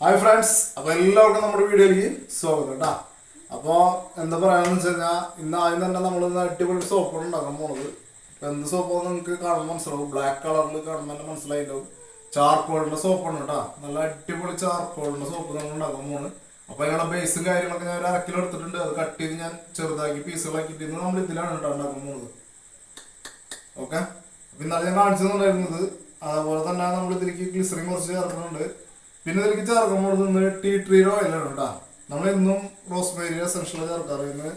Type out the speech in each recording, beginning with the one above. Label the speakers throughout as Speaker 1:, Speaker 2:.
Speaker 1: Hi friends അപ്പൊ എല്ലാവർക്കും നമ്മുടെ വീഡിയോയിലേക്ക് സ്വാഗതം കേട്ടാ. അപ്പൊ എന്താ പറയാന്ന് വെച്ച് കഴിഞ്ഞാൽ ഇന്ന് ആദ്യം തന്നെ നമ്മൾ ഇന്ന് അടിപൊളി സോപ്പ് ഉണ്ടാക്കാൻ പോണത്. അപ്പൊ എന്ത് സോപ്പാന്ന് നിങ്ങൾക്ക് കാണുമ്പോൾ മനസ്സിലാവും. ബ്ലാക്ക് കളറിൽ കാണുമ്പോൾ തന്നെ മനസ്സിലായിട്ടുണ്ടാവും ചാർക്കോളിന്റെ സോപ്പാണ് കേട്ടാ. നല്ല അടിപൊളി ചാർക്കോളിന്റെ സോപ്പ് നമ്മൾ ഉണ്ടാക്കാൻ പോണ് അപ്പൊ ഞങ്ങളുടെ ബേസും കാര്യങ്ങളൊക്കെ ഞാൻ ഒരു എടുത്തിട്ടുണ്ട്. അത് കട്ട് ചെയ്ത് ഞാൻ ചെറുതാക്കി പീസുകളാക്കിയിട്ട് നമ്മൾ ഇതിലാണ് കേട്ടോ ഉണ്ടാക്കാൻ പോകുന്നത് ഓക്കെ അപ്പൊ ഇന്നലെ ഞാൻ കാണിച്ചു അതുപോലെ തന്നെ നമ്മൾ ഇതിലേക്ക് ഗ്ലിസറിൻ കുറച്ച് ചേർക്കുന്നുണ്ട്. പിന്നെ ഇതിലേക്ക് ചേർക്കാൻ പോകുന്നത് ടീ ട്രീ ഓയിലാണ് കേട്ടോ നമ്മൾ ഇന്നും റോസ്മേരി എസൻഷ്യൽ ചേർക്കാറ്. ഇന്ന്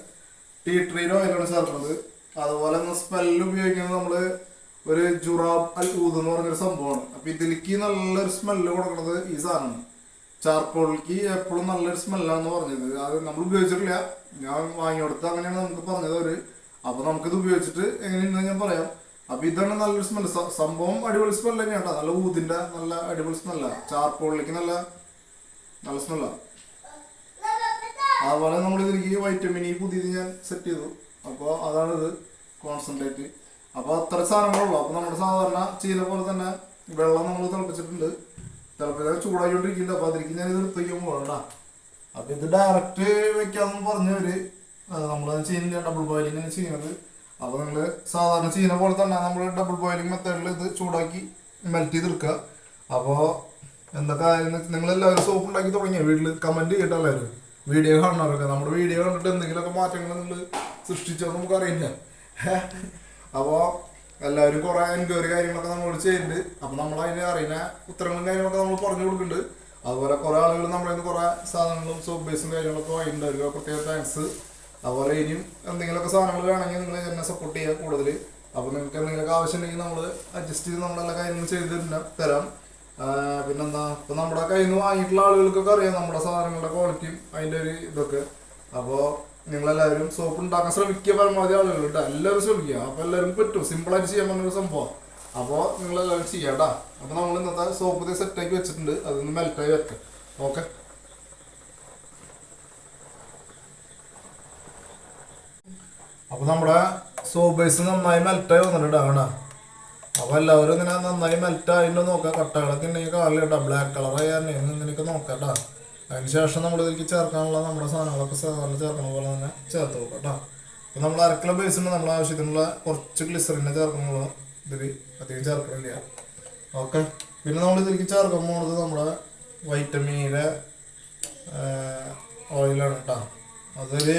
Speaker 1: ടീ ട്രീ ഓയിലാണ് ചേർക്കുന്നത്. അതുപോലെ തന്നെ സ്മെല്ല് ഉപയോഗിക്കുന്നത് നമ്മൾ ഒരു ജുറാബ് അൽ ഊദ് എന്ന് പറഞ്ഞൊരു സംഭവമാണ്. അപ്പൊ ഇതിലേക്ക് നല്ലൊരു സ്മെല്ല് കൊടുക്കുന്നത് ഈ സാധനമാണ്. ചാർക്കോളിക്ക് എപ്പോഴും നല്ലൊരു സ്മെല്ലാന്ന് പറഞ്ഞത്. അത് നമ്മൾ ഉപയോഗിച്ചിട്ടില്ല. ഞാൻ വാങ്ങി കൊടുത്ത് അങ്ങനെയാണ് നമുക്ക് പറഞ്ഞത് അവർ. അപ്പൊ നമുക്കിത് ഉപയോഗിച്ചിട്ട് എങ്ങനെയുണ്ടെന്ന് ഞാൻ പറയാം. അപ്പൊ ഇതാണ് നല്ലൊരു സ്മെല്ല് സംഭവം അടിപൊളി സ്മെല്ല് തന്നെയാണ്. നല്ല ഊതിന്റെ നല്ല അടിപൊളി സ്മെല്ല ചാർക്കോളിലേക്ക് നല്ല നല്ല സ്മെല്ല അതുപോലെ നമ്മൾ ഇതിലേക്ക് വൈറ്റമിൻ ഈ പുതിയത് ഞാൻ സെറ്റ് ചെയ്തു. അപ്പോൾ അതാണിത് കോൺസെൻട്രേറ്റ് അപ്പോൾ അത്ര സാധനങ്ങളുള്ളൂ. അപ്പോൾ നമ്മുടെ സാധാരണ ചെയ്ത പോലെ തന്നെ വെള്ളം നമ്മൾ തിളപ്പിച്ചിട്ടുണ്ട്. തിളപ്പിച്ചാൽ ചൂടായിക്കൊണ്ടിരിക്കുന്നുണ്ട്. അപ്പോൾ അതിലേക്ക് ഞാൻ ഇത് എടുത്ത് വയ്ക്കാൻ പോകണ്ട അപ്പോൾ ഇത് ഡയറക്റ്റ് വെക്കാമെന്ന് പറഞ്ഞവര് നമ്മൾ ചെയ്യുന്നില്ല ഡബിൾ ബോയിലിങ്ങനെ ചെയ്യുന്നത്. അപ്പോൾ നിങ്ങൾ സാധാരണ ചീന പോലെ തന്നെ നമ്മൾ ഡബിൾ ബോയിലിംഗ് മെത്തേഡിൽ ഇത് ചൂടാക്കി മെൽറ്റ് ചെയ്തെടുക്കുക. അപ്പോൾ എന്തൊക്കെ നിങ്ങൾ എല്ലാവരും സോപ്പ് ഉണ്ടാക്കി തുടങ്ങിയ? വീട്ടിൽ കമന്റ് ചെയ്തിട്ടല്ലായിരുന്നു വീഡിയോ കാണാറൊക്കെ നമ്മുടെ വീഡിയോ കണ്ടിട്ട് എന്തെങ്കിലുമൊക്കെ മാറ്റങ്ങൾ നിങ്ങൾ സൃഷ്ടിച്ചോ നമുക്ക് അറിയില്ല. അപ്പോൾ എല്ലാവരും കുറെ എൻക്വയറി കാര്യങ്ങളൊക്കെ നമ്മളോട് ചെയ്യുന്നുണ്ട് അപ്പോൾ നമ്മൾ അതിന് അറിയുന്ന ഉത്തരങ്ങളും കാര്യങ്ങളൊക്കെ നമ്മൾ പറഞ്ഞു കൊടുക്കുന്നുണ്ട് അതുപോലെ കുറെ ആളുകൾ നമ്മളിന്ന് കുറെ സാധനങ്ങളും സോപ്പ് ബേസും കാര്യങ്ങളൊക്കെ വാങ്ങിയിട്ടുണ്ടായിരിക്കും പ്രത്യേക താങ്ക്സ് അതുപോലെ ഇനിയും എന്തെങ്കിലുമൊക്കെ സാധനങ്ങൾ വേണമെങ്കിൽ നിങ്ങൾ എന്നെ സപ്പോർട്ട് ചെയ്യുക കൂടുതൽ അപ്പോൾ നിങ്ങൾക്ക് എന്തെങ്കിലുമൊക്കെ ആവശ്യമുണ്ടെങ്കിൽ നമ്മൾ അഡ്ജസ്റ്റ് ചെയ്ത് നമ്മളെല്ലാ കാര്യങ്ങളും ചെയ്ത് തരാം. പിന്നെന്താ? ഇപ്പം നമ്മുടെ കയ്യിൽ നിന്ന് വാങ്ങിയിട്ടുള്ള ആളുകൾക്കൊക്കെ അറിയാം നമ്മുടെ സാധനങ്ങളുടെ ക്വാളിറ്റിയും അതിന്റെ ഒരു ഇതൊക്കെ. അപ്പോൾ നിങ്ങളെല്ലാവരും സോപ്പ് ഉണ്ടാക്കാൻ ശ്രമിക്കുക പരമാവധി ആളുകൾ കേട്ടോ. എല്ലാവരും ശ്രമിക്കുക. അപ്പോൾ എല്ലാവരും പറ്റും. സിമ്പിളായിട്ട് ചെയ്യാൻ പറ്റുന്ന ഒരു സംഭവം അപ്പോൾ നിങ്ങളെല്ലാവരും ചെയ്യാം കേട്ടോ. അപ്പോൾ നമ്മൾ ഇന്നത്തെ സോപ്പ് സെറ്റാക്കി വെച്ചിട്ടുണ്ട്. അതൊന്ന് മെൽറ്റായി വെക്കാം. ഓക്കെ അപ്പോൾ നമ്മുടെ സോബേസ് ബേസ് നന്നായി മെൽറ്റായി വന്നിട്ടുണ്ട് ആണ് അപ്പൊ എല്ലാവരും ഇങ്ങനെ നന്നായി മെൽറ്റ് ആയിട്ട് നോക്കാം. കട്ടകളൊക്കെ ഉണ്ടെങ്കിൽ കാലിൽ കേട്ടോ. ബ്ലാക്ക് കളർ ആയാലേ ഇങ്ങനെയൊക്കെ നോക്കാം കേട്ടോ. അതിന് ശേഷം നമ്മൾ ഇതിലേക്ക് ചേർക്കാനുള്ള നമ്മുടെ സാധനങ്ങളൊക്കെ സാധാരണ ചേർക്കണ പോലെ തന്നെ ചേർത്ത് നോക്കാം അപ്പോൾ അപ്പൊ നമ്മൾ അരക്കിലോ ബേസ് ഉണ്ട് നമ്മളെ ആവശ്യത്തിനുള്ള കുറച്ച് ഗ്ലിസറിനെ ചേർക്കണുള്ള ഇതിൽ അധികം ചേർക്കണില്ല. ഓക്കെ പിന്നെ നമ്മൾ ഇതിലേക്ക് ചേർക്കാൻ പോകുന്നത് നമ്മുടെ വൈറ്റമിനിയുടെ ഓയിലാണ് കേട്ടോ. അതൊരു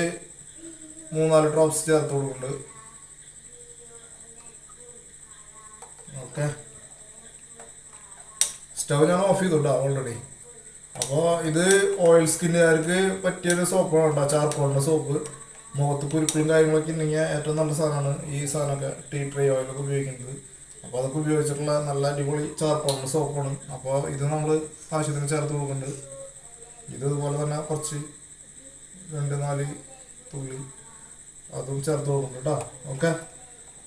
Speaker 1: മൂന്നാൽ ഡ്രോപ്സ് ചേർത്ത് കൊടുക്കുന്നുണ്ട് ഓക്കെ. സ്റ്റവ് ഞാൻ ഓഫ് ചെയ്തു കേട്ടോ ഓൾറെഡി അപ്പോൾ ഇത് ഓയിൽ സ്കിന്നുകാർക്ക് പറ്റിയൊരു സോപ്പാണ് കേട്ടോ ചാർക്കോളിന്റെ സോപ്പ് മുഖത്ത് കുരുക്കളും കാര്യങ്ങളൊക്കെ ഉണ്ടെങ്കിൽ ഏറ്റവും നല്ല സാധനമാണ് ഈ സാധനമൊക്കെ ടീ ട്രീ ഓയിലൊക്കെ ഉപയോഗിക്കുന്നത്. അപ്പോൾ അതൊക്കെ ഉപയോഗിച്ചിട്ടുള്ള നല്ല അടിപൊളി ചാർക്കോളിന്റെ സോപ്പാണ് അപ്പോൾ ഇത് നമ്മൾ ആവശ്യത്തിന് ചേർത്ത് കൊടുക്കുന്നുണ്ട്. ഇത് ഇതുപോലെ തന്നെ കുറച്ച് രണ്ട് നാല് തുള്ളി അതും ചേർത്ത് കൊടുക്കും കേട്ടോ. ഓക്കെ?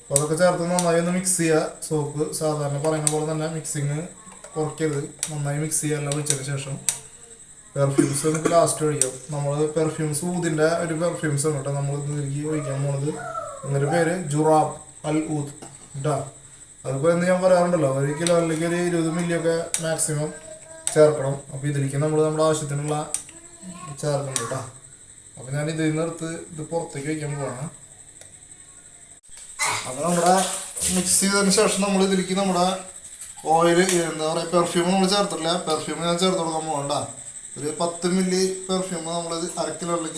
Speaker 1: അപ്പോൾ അതൊക്കെ ചേർത്ത് നന്നായി ഒന്ന് മിക്സ് ചെയ്യുക സോപ്പ് സാധാരണ പറയുന്ന പോലെ തന്നെ മിക്സിങ് കുറയ്ക്കരുത്. നന്നായി മിക്സ് ചെയ്യുക എല്ലാം ഒഴിച്ചതിന് ശേഷം പെർഫ്യൂംസ് നമുക്ക് ലാസ്റ്റ് ഒഴിക്കാം. നമ്മൾ പെർഫ്യൂംസ് ഊതിന്റെ ഒരു പെർഫ്യൂംസ് ആണ് കേട്ടോ. നമ്മൾ ഇതിലേക്ക് ഒഴിക്കാൻ പോണത്. എന്നൊരു പേര് ജുറാബ് അൽ ഊദ് കേട്ടോ അതിപ്പോൾ എന്ന് ഞാൻ പറയാറുണ്ടല്ലോ ഒരു കിലോ അല്ലെങ്കിൽ ഒരു ഇരുപത് മില്ലിയൊക്കെ മാക്സിമം ചേർക്കണം. അപ്പോൾ ഇതിലേക്ക് നമ്മൾ നമ്മുടെ ആവശ്യത്തിനുള്ള ചേർക്കണം കേട്ടോ അപ്പോൾ ഞാൻ ഇതിൽ നിന്ന് എടുത്ത് ഇത് പുറത്തേക്ക് വയ്ക്കാൻ പോവാണ്. അത് നമ്മുടെ മിക്സ് ചെയ്തതിന് ശേഷം നമ്മൾ ഇതിലേക്ക് നമ്മുടെ ഓയിൽ എന്താ പറയുക പെർഫ്യൂം നമ്മൾ ചേർത്തില്ല പെർഫ്യൂം ഞാൻ ചേർത്ത് കൊടുക്കാൻ പോകണ്ട ഒരു പത്ത് മില്ലി പെർഫ്യൂം നമ്മൾ അര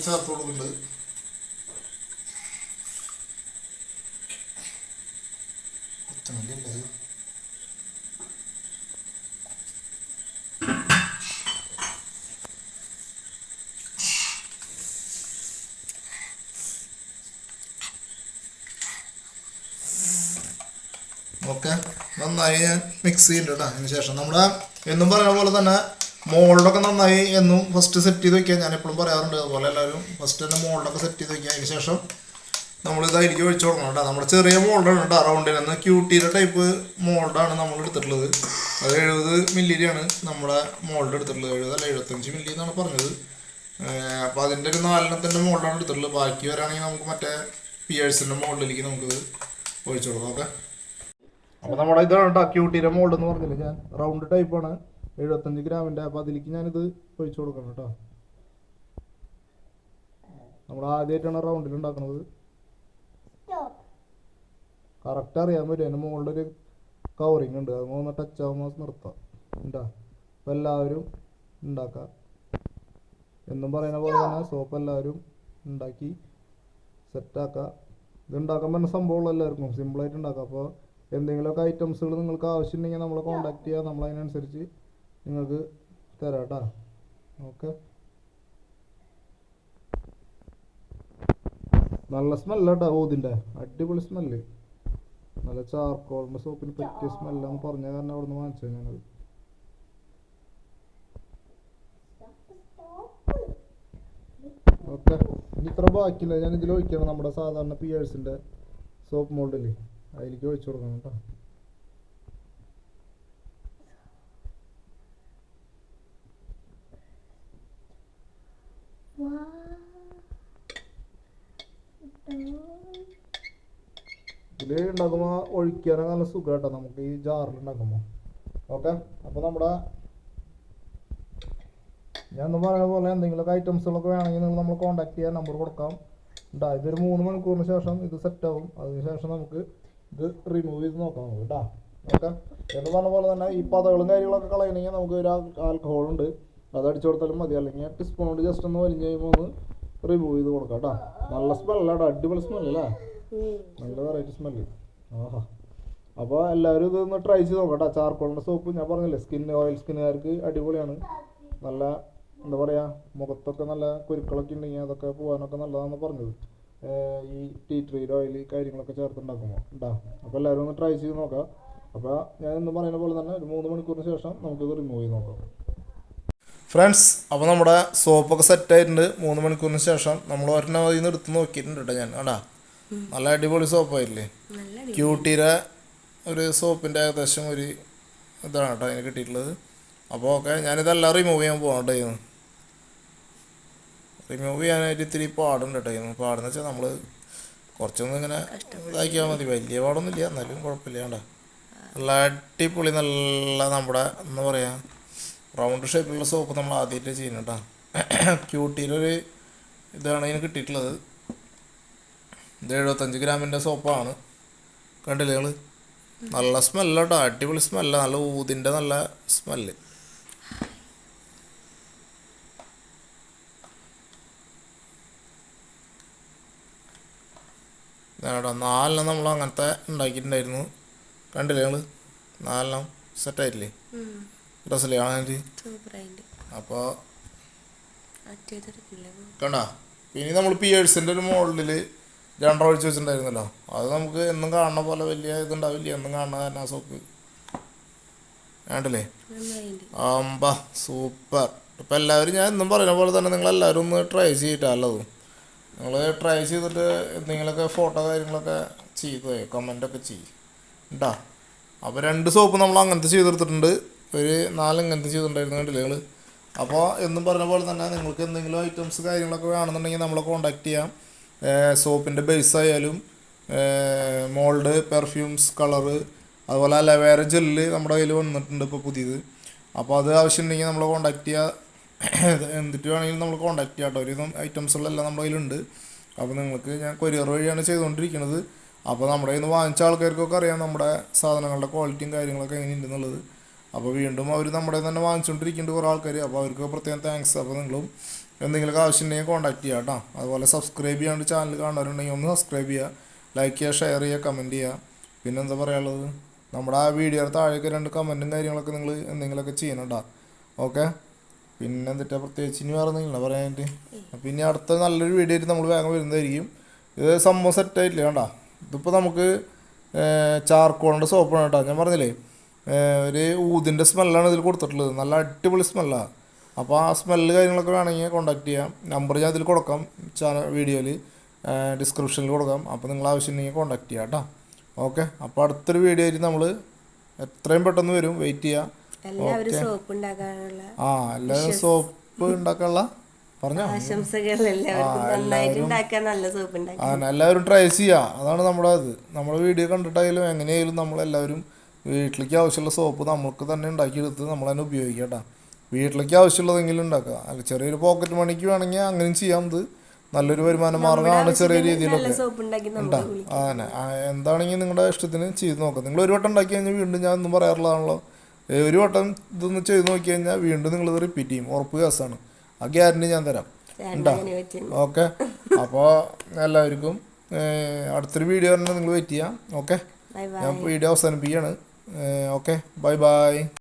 Speaker 1: ചേർത്ത് കൊടുക്കുന്നുണ്ട്. പത്ത് മില്ലി ഓക്കെ നന്നായി ഞാൻ മിക്സ് ചെയ്യുന്നുണ്ട് അതിന് ശേഷം നമ്മുടെ എന്നും പറയുന്ന പോലെ തന്നെ മോൾഡൊക്കെ നന്നായി എന്നും ഫസ്റ്റ് സെറ്റ് ചെയ്ത് വെക്കുക ഞാൻ എപ്പോഴും പറയാറുണ്ട്. അതുപോലെ എല്ലാവരും ഫസ്റ്റ് തന്നെ മോൾഡൊക്കെ സെറ്റ് ചെയ്ത് വയ്ക്കുക അതിന് ശേഷം നമ്മൾ ഇതായിരിക്കും ഒഴിച്ചു കൊടുക്കണം കേട്ടോ. നമ്മുടെ ചെറിയ മോൾഡാണ് കേട്ടോ അറൗണ്ടിൽ നിന്ന് ക്യൂട്ടിയുടെ ടൈപ്പ് മോൾഡാണ് നമ്മൾ എടുത്തിട്ടുള്ളത്. അത് എഴുപത് മില്ലിയാണ് നമ്മുടെ മോൾഡ് എടുത്തിട്ടുള്ളത്. എഴുപത് അല്ല എഴുപത്തഞ്ച് മില്ലി എന്നാണ് പറഞ്ഞത്. അപ്പോൾ അതിന്റെ ഒരു നാലെണ്ണത്തിന്റെ മോൾഡാണ് എടുത്തിട്ടുള്ളത്. ബാക്കി വരാണെങ്കിൽ നമുക്ക് മറ്റേ പിയേഴ്സിന്റെ മോൾഡിലേക്ക് നമുക്ക് ഒഴിച്ചു കൊടുക്കാം. ഓക്കെ? അപ്പൊ നമ്മുടെ ഇതാണ് ക്യൂട്ടിയുടെ മോൾഡ് എന്ന് പറഞ്ഞില്ല? ഞാൻ റൗണ്ട് ടൈപ്പാണ് എഴുപത്തഞ്ച് ഗ്രാമിന്റെ അപ്പൊ അതിലേക്ക് ഞാനിത് ഒഴിച്ചു കൊടുക്കണം കേട്ടോ നമ്മൾ ആദ്യമായിട്ടാണ് റൗണ്ടിൽ ഉണ്ടാക്കുന്നത് കറക്റ്റ് അറിയാൻ പറ്റും. അതിന് മുകളിൽ ഒരു കവറിങ് ഉണ്ട്. അത് ഒന്ന് ടച്ച് ആകുമ്പോൾ നിർത്താം. ഉണ്ടാ എല്ലാവരും ഉണ്ടാക്കാം. എന്നും പറയുന്ന പോലെ തന്നെ സോപ്പ് എല്ലാവരും ഉണ്ടാക്കി സെറ്റാക്കുക ഇത് ഉണ്ടാക്കാൻ പറ്റുന്ന സംഭവമുള്ള എല്ലാവർക്കും. സിമ്പിളായിട്ട് ഉണ്ടാക്കാം. അപ്പോൾ എന്തെങ്കിലുമൊക്കെ ഐറ്റംസുകൾ നിങ്ങൾക്ക് ആവശ്യമുണ്ടെങ്കിൽ നമ്മളെ കോൺടാക്ട് ചെയ്യാം. നമ്മൾ അതിനനുസരിച്ച് നിങ്ങൾക്ക് തരാം കേട്ടോ ഓക്കെ നല്ല സ്മെല്ല കേട്ടോ ഓതിന്റെ. അടിപൊളി സ്മെല്ല് നല്ല ചാർക്കോളിന്റെ സോപ്പിന് പറ്റിയ സ്മെല്ലാന്ന് പറഞ്ഞ കാരണം അവിടെ നിന്ന് വാങ്ങിച്ചത് ഞാനത്. ഓക്കെ ഇനി ഇത്ര ബാക്കിയില്ല ഞാൻ ഇതിൽ ഒഴിക്കണം നമ്മുടെ സാധാരണ പിയേഴ്സിന്റെ സോപ്പ് മോൾഡിൽ അതിലേക്ക് ഒഴിച്ചു കൊടുക്കണം കേട്ടോ. ഇതിൽ ഉണ്ടാക്കുമ്പോൾ ഒഴിക്കാനൊക്കെ നല്ല സുഖം കേട്ടോ നമുക്ക് ഈ ജാറിൽ ഉണ്ടാക്കുമ്പോൾ ഓക്കെ? അപ്പോൾ നമ്മുടെ ഞാൻ ഒന്ന് പറയുന്ന പോലെ എന്തെങ്കിലുമൊക്കെ ഐറ്റംസുകളൊക്കെ വേണമെങ്കിൽ നിങ്ങൾ നമ്മൾ കോൺടാക്ട് ചെയ്യാൻ നമ്പർ കൊടുക്കാം. ഇതൊരു മൂന്ന് മണിക്കൂറിന് ശേഷം ഇത് സെറ്റ് ആവും. അതിന് ശേഷം നമുക്ക് ഇത് റിമൂവ് ചെയ്ത് നോക്കാം നമുക്ക് കേട്ടോ ഓക്കെ എന്ന് പറഞ്ഞ പോലെ തന്നെ ഈ പതകളും കാര്യങ്ങളൊക്കെ കളയണമെങ്കിൽ നമുക്ക് ഒരു ആൽക്കഹോൾ ഉണ്ട്. അത് അടിച്ചു കൊടുത്താലും മതി. അല്ലെങ്കിൽ ടീസ്പൂൺ കൊണ്ട് ജസ്റ്റ് ഒന്ന് വലിഞ്ഞ് കഴിയുമ്പോൾ ഒന്ന് റിമൂവ് ചെയ്ത് കൊടുക്കാം കേട്ടോ നല്ല സ്മെല്ലാട്ടോ അടിപൊളി സ്മെല്ലല്ലേ നല്ല വെറൈറ്റി സ്മെല്ല് ആഹാ. അപ്പോൾ എല്ലാവരും ഇതൊന്ന് ട്രൈ ചെയ്ത് നോക്കട്ടെ ചാർക്കോളിന്റെ സോപ്പ് ഞാൻ പറഞ്ഞില്ലേ സ്കിൻ ഓയിൽ സ്കിന്നുകാർക്ക് അടിപൊളിയാണ്. നല്ല എന്താ പറയുക മുഖത്തൊക്കെ നല്ല കുരുക്കളൊക്കെ ഉണ്ടെങ്കിൽ അതൊക്കെ പോകാനൊക്കെ നല്ലതാണെന്ന് പറഞ്ഞത്. ഈ ടീ ട്രീ ഓയിൽ കാര്യങ്ങളൊക്കെ ചേർത്തുണ്ടാക്കുമ്പോൾ ഉണ്ടാ അപ്പോൾ എല്ലാവരും ഒന്ന് ട്രൈ ചെയ്ത് നോക്കാം. അപ്പോൾ ഞാൻ ഇന്ന് പറയുന്ന പോലെ തന്നെ ഒരു മൂന്ന് മണിക്കൂറിന് ശേഷം നമുക്കിത് റിമൂവ് ചെയ്ത് നോക്കാം. ഫ്രണ്ട്സ് അപ്പോൾ നമ്മുടെ സോപ്പൊക്കെ സെറ്റ് ആയിട്ടുണ്ട്. മൂന്ന് മണിക്കൂറിന് ശേഷം നമ്മൾ ഒരെണ്ണം അതിൽ നിന്ന് എടുത്ത് നോക്കിയിട്ടുണ്ട് കേട്ടോ ഞാൻ. ആടാ നല്ല അടിപൊളി സോപ്പായില്ലേ ക്യൂട്ടിയുടെ ഒരു സോപ്പിന്റെ ഏകദേശം ഒരു ഇതാണ് കേട്ടോ അതിന് കിട്ടിയിട്ടുള്ളത്. അപ്പോൾ ഓക്കെ ഞാനിതെല്ലാം റിമൂവ് ചെയ്യാൻ പോകണം കേട്ടോ ഇന്ന്. റിമൂവ് ചെയ്യാനായിട്ട് ഇത്തിരി പാടുണ്ട് കേട്ടോ ഇന്ന് പാടെന്ന് വെച്ചാൽ നമ്മൾ കുറച്ചൊന്നും ഇങ്ങനെ ഇതാക്കിയാൽ മതി. വലിയ പാടൊന്നുമില്ല എന്നാലും കുഴപ്പമില്ല കേട്ടോ നല്ല അടിപൊളി നല്ല നമ്മുടെ എന്താ പറയുക റൗണ്ട് ഷേപ്പിലുള്ള സോപ്പ് നമ്മൾ ആദ്യമായിട്ട് ചെയ്യുന്നു കേട്ടോ ക്യൂട്ടിയിലൊരു ഇതാണ് ഇതിന് കിട്ടിയിട്ടുള്ളത്. ഇത് എഴുപത്തഞ്ച് ഗ്രാമിന്റെ സോപ്പാണ് കണ്ടില്ലേ നിങ്ങൾ നല്ല സ്മെല്ല കേട്ടോ അടിപൊളി സ്മെല്ലാണ് നല്ല ഊതിന്റെ നല്ല സ്മെല്ല് കേട്ടോ നാലെണ്ണം നമ്മൾ അങ്ങനത്തെ ഉണ്ടാക്കിയിട്ടുണ്ടായിരുന്നു. കണ്ടില്ലേ നിങ്ങൾ നാലെണ്ണം സെറ്റായിട്ടില്ലേ ഡ്രസ്സല്ലേ കാണാനായിട്ട് അപ്പോൾ കണ്ട? ഇനി നമ്മൾ പിയേഴ്സിന്റെ ഒരു മോഡലിൽ രണ്ടര ഒഴിച്ച് വെച്ചിട്ടുണ്ടായിരുന്നല്ലോ. അത് നമുക്ക് എന്നും കാണുന്ന പോലെ വലിയ ഇതുണ്ടാവില്ല. എന്നും കാണുന്ന കാരണം ആ സോപ്പ് വേണ്ടല്ലേ ആമ്പ സൂപ്പർ ഇപ്പം എല്ലാവരും ഞാൻ എന്നും പറയുന്ന പോലെ തന്നെ നിങ്ങൾ എല്ലാവരും ഒന്ന് ട്രൈ ചെയ്തിട്ടല്ലതും നിങ്ങൾ ട്രൈ ചെയ്തിട്ട് എന്തെങ്കിലുമൊക്കെ ഫോട്ടോ കാര്യങ്ങളൊക്കെ ചെയ്തു കമന്റൊക്കെ ചെയ്യും. ഉണ്ടാ അപ്പോൾ രണ്ട് സോപ്പ് നമ്മൾ അങ്ങനത്തെ ചെയ്തെടുത്തിട്ടുണ്ട്. ഒരു നാല് ഇങ്ങനത്തെ ചെയ്തിട്ടുണ്ടായിരുന്നു കണ്ടില്ലേ നിങ്ങൾ അപ്പോൾ എന്നും പറഞ്ഞ പോലെ തന്നെ നിങ്ങൾക്ക് എന്തെങ്കിലും ഐറ്റംസ് കാര്യങ്ങളൊക്കെ വേണമെന്നുണ്ടെങ്കിൽ നമ്മളെ കോൺടാക്ട് ചെയ്യാം. സോപ്പിന്റെ ബേസ് ആയാലും മോൾഡ് പെർഫ്യൂംസ് കളറ് അതുപോലെ അലവേര ജെല്ല് നമ്മുടെ കയ്യിൽ വന്നിട്ടുണ്ട് ഇപ്പോൾ പുതിയത്. അപ്പോൾ അത് ആവശ്യമുണ്ടെങ്കിൽ നമ്മളെ കോൺടാക്ട് ചെയ്യുക എന്നിട്ട് വേണമെങ്കിലും നമ്മൾ കോൺടാക്ട് ചെയ്യാം കേട്ടോ ഒരുവിധം ഐറ്റംസുകളെല്ലാം നമ്മുടെ കയ്യിലുണ്ട്. അപ്പോൾ നിങ്ങൾക്ക് ഞാൻ കൊരിയർ വഴിയാണ് ചെയ്തുകൊണ്ടിരിക്കുന്നത്. അപ്പോൾ നമ്മുടെ കയ്യിൽ നിന്ന് വാങ്ങിച്ച ആൾക്കാർക്കൊക്കെ അറിയാം നമ്മുടെ സാധനങ്ങളുടെ ക്വാളിറ്റിയും കാര്യങ്ങളൊക്കെ എങ്ങനെയുണ്ടെന്നുള്ളത്. അപ്പോൾ വീണ്ടും അവർ നമ്മുടെ തന്നെ വാങ്ങിച്ചുകൊണ്ടിരിക്കുന്നുണ്ട് കുറേ ആൾക്കാർ അപ്പോൾ അവർക്ക് പ്രത്യേകം താങ്ക്സ് അപ്പോൾ നിങ്ങളും എന്തെങ്കിലുമൊക്കെ ആവശ്യമുണ്ടെങ്കിൽ കോൺടാക്ട് ചെയ്യാം കേട്ടോ. അതുപോലെ സബ്സ്ക്രൈബ് ചെയ്യാണ്ട് ചാനൽ കാണുന്നവരുണ്ടെങ്കിൽ ഒന്ന് സബ്സ്ക്രൈബ് ചെയ്യുക. ലൈക്ക് ചെയ്യുക ഷെയർ ചെയ്യുക കമന്റ് ചെയ്യുക. പിന്നെ എന്താ പറയാനുള്ളത്? നമ്മുടെ ആ വീഡിയോയുടെ താഴേക്ക് രണ്ട് കമന്റും കാര്യങ്ങളൊക്കെ നിങ്ങൾ എന്തെങ്കിലുമൊക്കെ ചെയ്യണം കേട്ടോ. ഓക്കെ പിന്നെ എന്നിട്ട് പ്രത്യേകിച്ച് ഇനി വേറെ എന്തെങ്കിലും പറയാനായിട്ട്. പിന്നെ അടുത്ത നല്ലൊരു വീഡിയോ ആയിട്ട് നമ്മൾ വേഗം വരുന്നതായിരിക്കും. ഇത് സംഭവം സെറ്റായിട്ടില്ല വേണ്ട ഇതിപ്പോൾ നമുക്ക് ചാർക്കോളിന്റെ സോപ്പാണ് കേട്ടോ. ഞാൻ പറഞ്ഞില്ലേ ഒരു ഊതിന്റെ സ്മെല്ലാണ് ഇതിൽ കൊടുത്തിട്ടുള്ളത്. നല്ല അടിപൊളി സ്മെല്ലാണ് അപ്പോൾ ആ സ്മെല്ല് കാര്യങ്ങളൊക്കെ വേണമെങ്കിൽ കോൺടാക്ട് ചെയ്യാം. നമ്പർ ഞാൻ ഇതിൽ കൊടുക്കാം ചാനൽ വീഡിയോയിൽ ഡിസ്ക്രിപ്ഷനിൽ കൊടുക്കാം. അപ്പോൾ നിങ്ങൾ ആവശ്യം ഉണ്ടെങ്കിൽ കോൺടാക്ട് ചെയ്യാം കേട്ടോ. ഓക്കെ അപ്പോൾ അടുത്തൊരു വീഡിയോ ആയിട്ട് നമ്മൾ എത്രയും പെട്ടെന്ന് വരും. വെയിറ്റ് ചെയ്യാം. ആ എല്ലാവരും സോപ്പ് ഉണ്ടാക്കാനുള്ള പറഞ്ഞോ? എല്ലാവരും ട്രൈ ചെയ്യുക അതാണ് നമ്മുടെ ഇത്. നമ്മുടെ വീഡിയോ കണ്ടിട്ടായാലും എങ്ങനെയായാലും നമ്മളെല്ലാവരും വീട്ടിലേക്ക് ആവശ്യമുള്ള സോപ്പ് നമുക്ക് തന്നെ ഉണ്ടാക്കിയെടുത്ത് നമ്മൾ തന്നെ ഉപയോഗിക്കാം കേട്ടോ വീട്ടിലേക്ക് ആവശ്യമുള്ളതെങ്കിലും ഉണ്ടാക്കുക അല്ല ചെറിയൊരു പോക്കറ്റ് മണിക്ക് വേണമെങ്കിൽ അങ്ങനെയും ചെയ്യാം. ഇത് നല്ലൊരു വരുമാന മാർഗമാണ് ചെറിയ രീതിയിലൊക്കെ.
Speaker 2: കുളിക്കാം
Speaker 1: അങ്ങനെ എന്താണെങ്കിൽ നിങ്ങളുടെ ഇഷ്ടത്തിന് ചെയ്ത് നോക്കാം. നിങ്ങൾ ഒരു വട്ടം ഉണ്ടാക്കി കഴിഞ്ഞാൽ വീണ്ടും ഞാൻ ഒന്നും പറയാറുള്ളതാണല്ലോ. ഒരു വട്ടം ഇതൊന്ന് ചെയ്ത് നോക്കി കഴിഞ്ഞാൽ വീണ്ടും നിങ്ങളിത് റിപ്പീറ്റ് ചെയ്യും. ഉറപ്പ് കേസാണ്. ആ ഗ്യാരണ്ടി ഞാൻ തരാം.
Speaker 2: ഉണ്ടോ
Speaker 1: ഓക്കെ. അപ്പോൾ എല്ലാവർക്കും അടുത്തൊരു വീഡിയോ തന്നെ നിങ്ങൾ വെയിറ്റ് ചെയ്യാം. ഓക്കെ? ഞാൻ വീഡിയോ അവസാനിപ്പിക്കുകയാണ്. ഓക്കെ. Bye bye